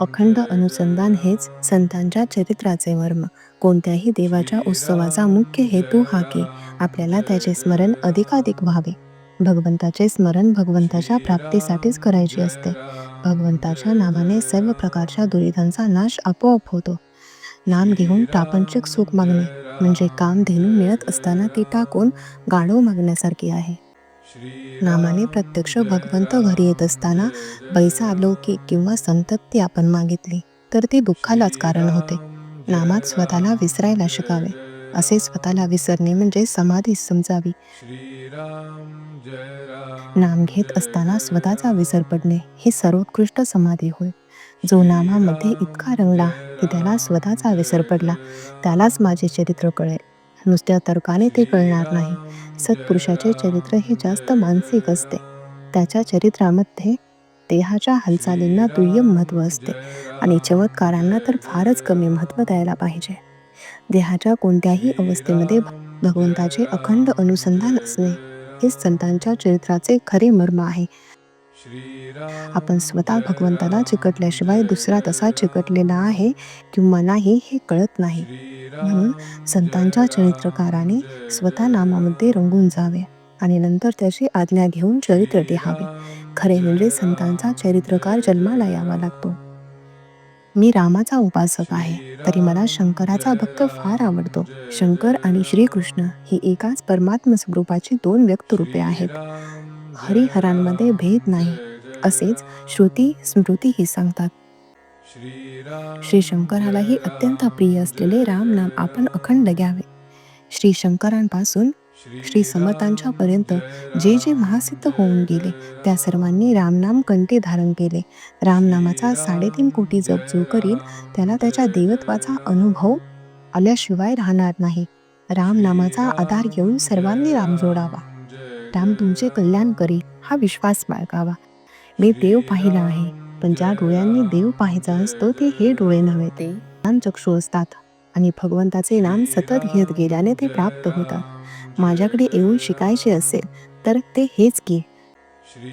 अखंड अनुसंधान हेच संतांच्या चरित्राचे मर्म कोणत्याही देवाच्या उत्सवाचा मुख्य हेतू हा की आपल्याला त्याचे स्मरण अधिकाधिक व्हावे. भगवंताचे स्मरण भगवंताच्या प्राप्तीसाठीच करायचे असते. भगवंताच्या नावाने सर्व प्रकारच्या दुरिधांचा नाश आपोआप होतो. नाम घेऊन प्रापंचिक सुख मागणे म्हणजे काम धेनू मिळत असताना ती टाकून गाढव मागण्यासारखी आहे. नामाने प्रत्यक्ष भगवंत घरी येत असताना पैसा अलौकिक किंवा संतप्ती आपण मागितली तर ती दुःखालाच कारण होते. नामात स्वतःला विसरायला शिकावे. असे स्वतःला विसरणे म्हणजे समाधी समजावी. नाम घेत असताना स्वतःचा विसर पडणे हे सर्वोत्कृष्ट समाधी होय. जो नामामध्ये इतका रंगला की त्याला स्वतःचा विसर पडला त्यालाच माझे चरित्र कळेल. नुसत्या तर्काने ते कळणार नाही. सत्पुरुषाचे चरित्र हे जास्त मानसिक असते. त्याच्या चरित्रामध्ये देहाच्या हालचालींना दुय्यम महत्त्व असते आणि चमत्कारांना तर फारच कमी महत्त्व द्यायला पाहिजे. देहाच्या कोणत्याही अवस्थेमध्ये भगवंताचे अखंड अनुसंधान असणे हेच संतांच्या चरित्राचे खरे मर्म आहे. आपण स्वतः भगवंताला चिकटल्याशिवाय दुसरा तसा चिकटलेला आहे किंवा नाही हे कळत नाही. म्हणून संतांच्या चरित्रकाराने स्वतः नामामध्ये रंगून जावे आणि नंतर त्याची आज्ञा घेऊन चरित्र लिहावे. खरे म्हणजे संतांचा चरित्रकार जन्माला यावा लागतो. मी रामाचा उपासक आहे तरी मला शंकराचा भक्त फार आवडतो. शंकर आणि श्रीकृष्ण ही एकाच परमात्म स्वरूपाची दोन व्यक्तरूपे आहेत. हरिहरांमध्ये भेद नाही असेच श्रुती स्मृतीही सांगतात. श्री शंकरालाही अत्यंत प्रिय असलेले राम नाम आपण अखंड घ्यावे. श्री शंकरांपासून श्री समर्थांच्या पर्यंत जे जे महासिद्ध होऊन गेले त्या सर्वांनी रामनाम कंठे धारण केले. रामनामाचा साडेतीन कोटी जप जो करील त्याला त्याच्या देवत्वाचा अनुभव आल्याशिवाय राहणार नाही. रामनामाचा आधार घेऊन सर्वांनी राम जोडावा. राम तुमचे कल्याण करी हा विश्वास बाळगावा. मी देव पाहिला आहे पण ज्या डोळ्यांनी देव पाहायचा असतो ते हे डोळे नव्हे. ते चक्षु असतात आणि भगवंताचे नाम सतत घेत गेल्याने ते प्राप्त होतात. माझ्याकडे येऊन शिकायचे असेल तर ते हेच की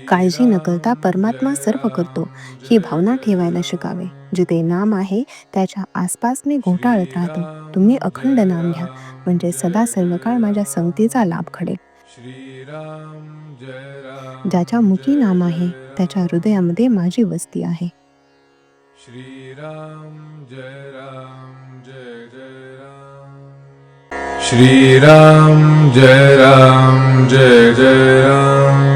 काळजी न करता परमात्मा सर्व करतो ही भावना ठेवायला शिकावे. जिथे नाम आहे त्याच्या आसपास मी घोटाळत राहतो. तुम्ही अखंड नाम घ्या म्हणजे सदा सर्व काळ माझ्या संगतीचा लाभ घडेल. ज्याच्या मुखी नाम आहे त्याच्या हृदयामध्ये माझी वस्ती आहे. श्रीराम जय राम जय जय राम. श्रीराम जय राम जय जय राम.